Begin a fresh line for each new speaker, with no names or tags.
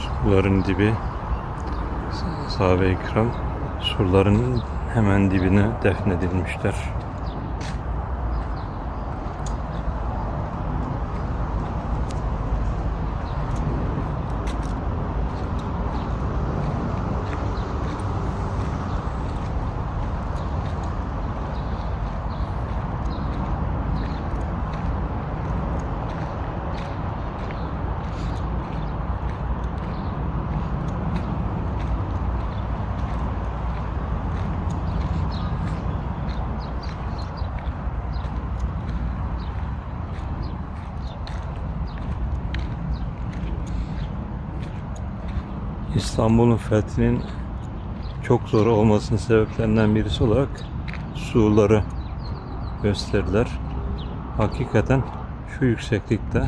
Surların dibi sahabe-i kiram surların hemen dibine defnedilmişler. İstanbul'un fethinin çok zor olmasının sebeplerinden birisi olarak surları gösterdiler. Hakikaten şu yükseklikte